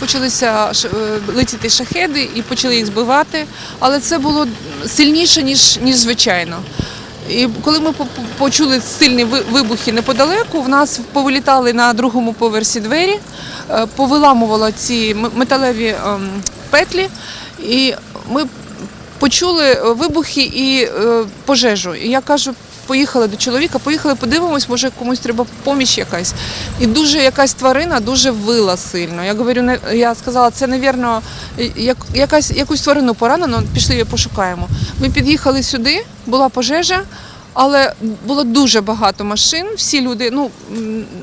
почалися е, летіти шахеди і почали їх збивати, але це було сильніше, ніж, ніж звичайно. І коли ми по- по- почули сильні вибухи неподалеку, в нас повилітали на другому поверсі двері, е, повиламувало ці металеві ем, петлі, і ми почули е, вибухи і пожежу. І я кажу, поїхали до чоловіка, поїхали, подивимось, може комусь треба поміч якась. І дуже якась тварина дуже вила сильно. Я говорю, не- я сказала, це, навірно, як, якась, якусь тварину поранено, пішли її пошукаємо. Ми під'їхали сюди, була пожежа. Але було дуже багато машин. Всі люди, ну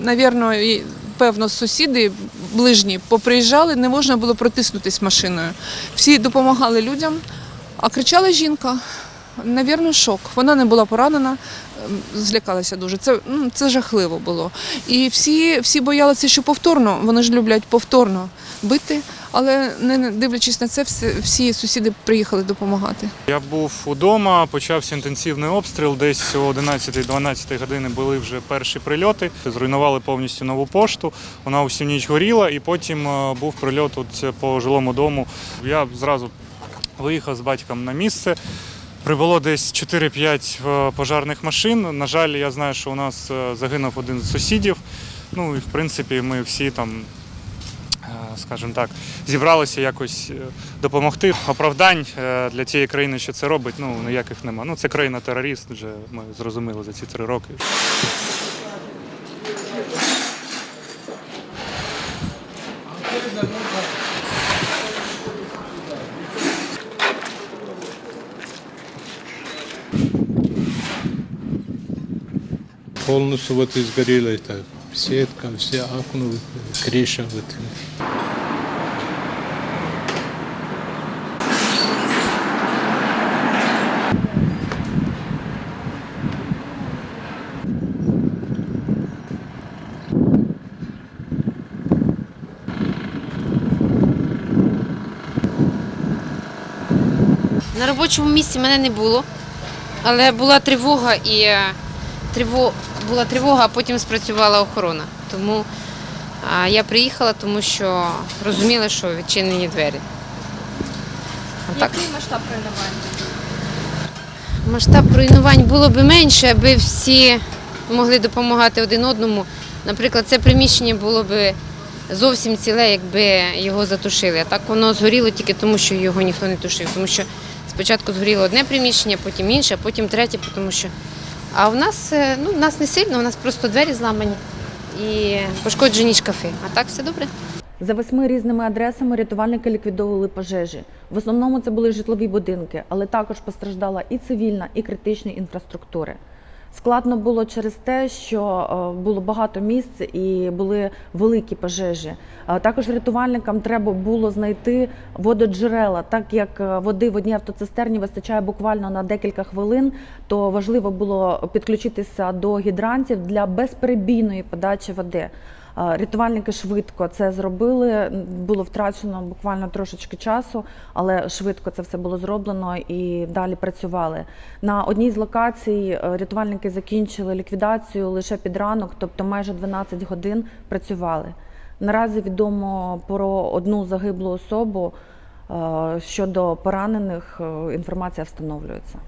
навірно, і, певно, сусіди ближні поприїжджали, не можна було протиснутися машиною. Всі допомагали людям, а кричала жінка. Навірно, шок. Вона не була поранена, ем, злякалася дуже. Це, ну, це жахливо було. І всі, всі боялися, що повторно, вони ж люблять повторно бити, але не дивлячись на це, всі, всі сусіди приїхали допомагати. Я був удома, почався інтенсивний обстріл. Десь о 11-12 години були вже перші прильоти. Зруйнували повністю нову пошту. Вона усю ніч горіла, і потім е, був прильот от по жилому дому. Я зразу виїхав з батьком на місце. Прибуло десь 4-5 е, пожарних машин. На жаль, я знаю, що у нас е, загинув один з сусідів. Ну і в принципі ми всі там е, скажімо так, зібралися якось допомогти. Оправдань для тієї країни, що це робить, ну ніяких нема. Ну це країна терорист, вже ми зрозуміли за ці три роки. Полностью вот и сгорела эта сетка, все окна, вот, крыша. Вот. На робочому місці мене не було, але була тривога і е, триво, була тривога, а потім спрацювала охорона. Тому я приїхала, тому що розуміла, що відчинені двері. А так, Який масштаб руйнувань? масштаб руйнувань було б менше, аби всі могли допомагати один одному. Наприклад, це приміщення було б зовсім ціле, якби його затушили. А так воно згоріло тільки тому, що його ніхто не тушив. Тому що спочатку згоріло одне приміщення, потім інше, а потім третє, тому що. А в нас е, ну, в нас не сильно, у нас просто двері зламані і пошкоджені шкафи. А так все добре. За восьми різними адресами рятувальники ліквідовували пожежі. В основному це були житлові будинки, але також постраждала і цивільна, і критична інфраструктури. Складно було через те, що е, було багато місць і були великі пожежі. Е, Також рятувальникам треба було знайти вододжерела, так як е, води в одній автоцистерні вистачає буквально на декілька хвилин, то важливо було підключитися до гідрантів для безперебійної подачі води. Рятувальники швидко це зробили. Було втрачено буквально трошечки часу, але швидко це все було зроблено і далі працювали. На одній з локацій е, рятувальники закінчили ліквідацію лише під ранок, тобто майже 12 годин працювали. Наразі відомо про одну загиблу особу. Е, Щодо поранених е, інформація встановлюється.